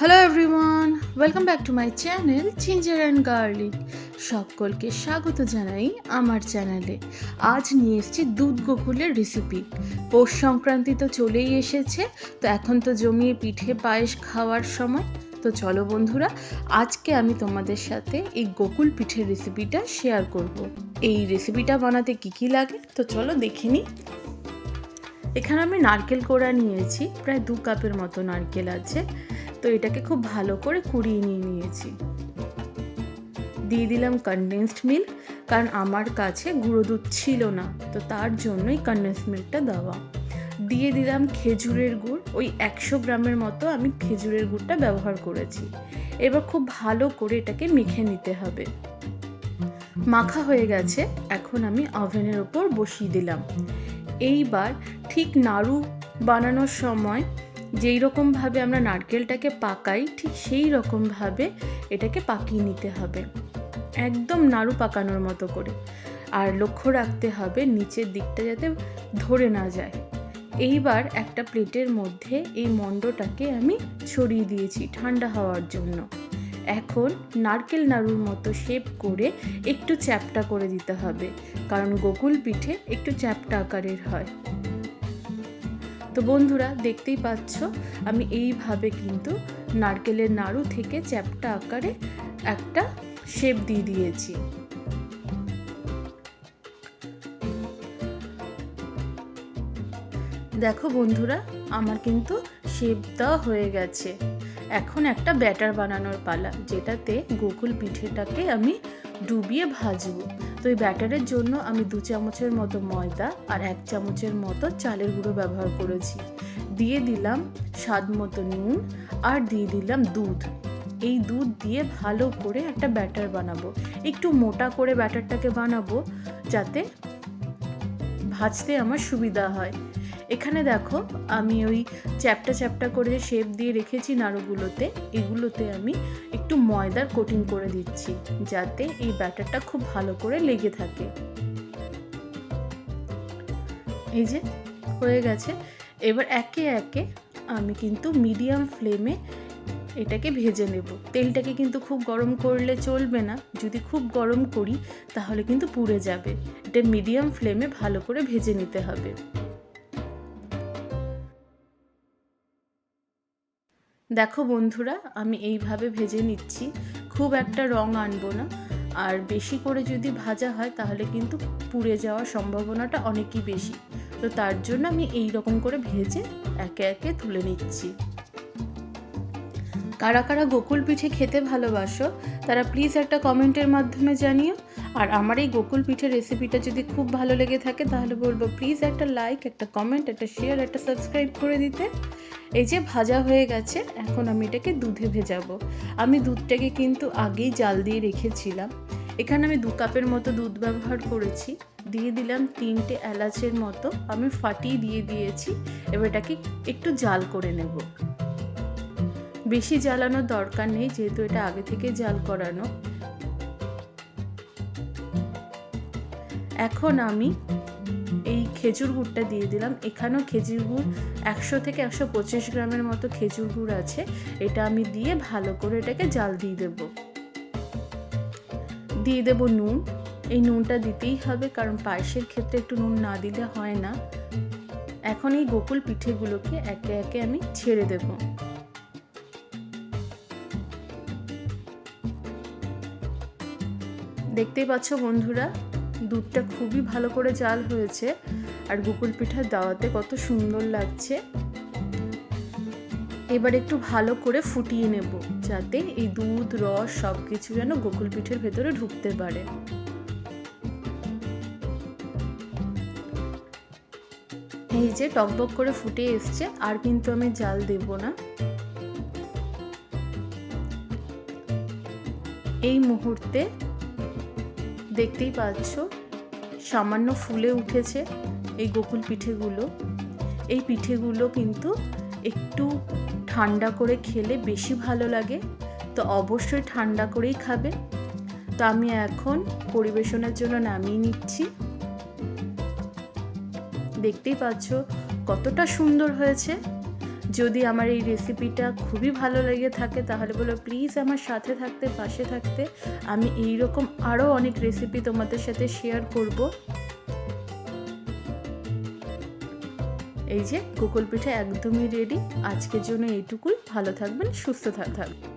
Hello everyone welcome back to my channel ginger and garlic সকলকে স্বাগত জানাই আমার চ্যানেলে আজ নিয়ে এসেছি দুধ গোকুলের রেসিপি পৌষ সংক্রান্তি তো চলেই এসেছে, তো এখন তো জমিয়ে পিঠে পায়েস খাওয়ার সময়। তো চলো বন্ধুরা, আজকে আমি তোমাদের সাথে এই গোকুল পিঠের রেসিপিটা শেয়ার করব। এই রেসিপিটা বানাতে কী কী লাগে? তো চলো দেখে নিই। এখানে আমি নারকেল কোড়া নিয়েছি, প্রায় দু কাপের মতো নারকেল আছে। তো এটাকে খুব ভালো করে কুড়িয়ে নিয়ে নিয়েছি। দিয়ে দিলাম কনডেন্সড মিল্ক কারণ আমার কাছে গুঁড়ো দুধ ছিল না, তো তার জন্যই কনডেন্স মিল্কটা দেওয়া। দিয়ে দিলাম খেজুরের গুড়, ওই একশো গ্রামের মতো আমি খেজুরের গুড়টা ব্যবহার করেছি। এবার খুব ভালো করে এটাকে মেখে নিতে হবে। মাখা হয়ে গেছে, এখন আমি ওভেনের ওপর বসিয়ে দিলাম। এইবার ঠিক নাড়ু বানানোর সময় যেই রকমভাবে আমরা নারকেলটাকে পাকাই, ঠিক সেই রকমভাবে এটাকে পাকিয়ে নিতে হবে। একদম নাড়ু পাকানোর মতো করে। আর লক্ষ্য রাখতে হবে নিচের দিকটা যাতে ধরে না যায়। এইবার একটা প্লেটের মধ্যে এই মণ্ডটাকে আমি ছড়িয়ে দিয়েছি ঠান্ডা হওয়ার জন্য। এখন নারকেল নাড়ুর মতো শেপ করে একটু চ্যাপটা করে দিতে হবে। কারণ গোকুল পিঠে একটু চ্যাপটা আকারের হয়। তো বন্ধুরা, দেখতেই পাচ্ছ, আমি এইভাবে কিন্তু নারকেলের নাড়ু থেকে চ্যাপটা আকারে একটা শেপ দিয়ে দিয়েছি। দেখো বন্ধুরা, আমার কিন্তু শেপ দেওয়া হয়ে গেছে। এখন একটা ব্যাটার বানানোর পালা, যেটাতে গোকুল পিঠেটাকে আমি ডুবিয়ে ভাজবো। তো এই ব্যাটারের জন্য আমি দু চামচের মতো ময়দা আর এক চামচের মতো চালের গুঁড়ো ব্যবহার করেছি। দিয়ে দিলাম স্বাদ মতো নুন আর দিয়ে দিলাম দুধ। এই দুধ দিয়ে ভালো করে একটা ব্যাটার বানাবো। একটু মোটা করে ব্যাটারটাকে বানাবো, যাতে ভাজতে আমার সুবিধা হয়। এখানে দেখো, আমি ওই চ্যাপটা চ্যাপটা করে যে শেপ দিয়ে রেখেছি নাড়ুগুলোতে, এগুলোতে আমি একটু ময়দার কোটিং করে দিচ্ছি, যাতে এই ব্যাটারটা খুব ভালো করে লেগে থাকে। এই যে, হয়ে গেছে। এবার একে একে আমি কিন্তু মিডিয়াম ফ্লেমে এটাকে ভেজে নেব। তেলটাকে কিন্তু খুব গরম করলে চলবে না। যদি খুব গরম করি, তাহলে কিন্তু পুড়ে যাবে। এটা মিডিয়াম ফ্লেমে ভালো করে ভেজে নিতে হবে। দেখো বন্ধুরা, আমি এইভাবে ভেজে নিচ্ছি। খুব একটা রং আনব না। আর বেশি করে যদি ভাজা হয়, তাহলে কিন্তু পুড়ে যাওয়ার সম্ভাবনাটা অনেকই বেশি। তো তার জন্য আমি এই রকম করে ভেজে একে একে তুলে নিচ্ছি। কারা কারা গোকুল পিঠে খেতে ভালোবাসো, তারা প্লিজ একটা কমেন্টের মাধ্যমে জানিও। আর আমার এই গোকুল পিঠের রেসিপিটা যদি খুব ভালো লেগে থাকে, তাহলে বলব প্লিজ একটা লাইক একটা কমেন্ট একটা শেয়ার একটা সাবস্ক্রাইব করে দিতে। এই যে ভাজা হয়ে গেছে, এখন আমি এটাকে দুধে ভেজাবো। আমি দুধটাকে কিন্তু আগেই জাল দিয়ে রেখেছিলাম। এখানে আমি দু কাপের মতো দুধ ব্যবহার করেছি। দিয়ে দিলাম তিনটে এলাচের মতো। আমি ফাটিয়ে দিয়ে দিয়েছি। এবার এটাকে একটু জাল করে নেব। বেশি জ্বালানোর দরকার নেই, যেহেতু এটা আগে থেকে জাল করানো। এখন আমি এই খেজুর গুড়টা দিয়ে দিলাম। এখানেও খেজুর গুড় একশো থেকে একশো পঁচিশ গ্রামের মতো খেজুর গুড় আছে। এটা আমি দিয়ে ভালো করে এটাকে জাল দিয়ে দেব। দিয়ে দেব নুন। এই নুনটা দিতেই হবে কারণ পায়েসের ক্ষেত্রে একটু নুন না দিলে হয় না। এখন এই গোকুল পিঠেগুলোকে একে একে আমি ছেড়ে দেব। দেখতেই পাচ্ছ বন্ধুরা দুধটা খুবই ভালো করে জাল হয়েছে আর গুকুল পিঠার দাওয়াতে কত সুন্দর লাগছে। এবার একটু ভালো করে ফুটিয়ে নেব যাতে এই দুধ, রস সব কিছু যেন গোকুল পিঠের ভেতরে ঢুকতে পারে। এই যে টকবক করে ফুটে এসছে, আর কিন্তু আমি জাল দেব না। এই মুহূর্তে দেখতেই পাচ্ছ, সামান্য ফুলে উঠেছে এই গোকুল পিঠেগুলো। এই পিঠেগুলো কিন্তু একটু ঠান্ডা করে খেলে বেশি ভালো লাগে, তো অবশ্যই ঠান্ডা করেই খাবে। তো আমি এখন পরিবেশনের জন্য নামিয়ে নিচ্ছি। দেখতেই পাচ্ছ কতটা সুন্দর হয়েছে। যদি আমার এই রেসিপিটা খুবই ভালো লেগে থাকে, তাহলে বলো প্লিজ আমার সাথে থাকতে, পাশে থাকতে, আমি এই রকম আরও অনেক রেসিপি তোমাদের সাথে শেয়ার করব। এই যে কুকুল পিঠা একদমই রেডি আজকের জন্য এইটুকুই। ভালো থাকবেন, সুস্থ থাকবেন।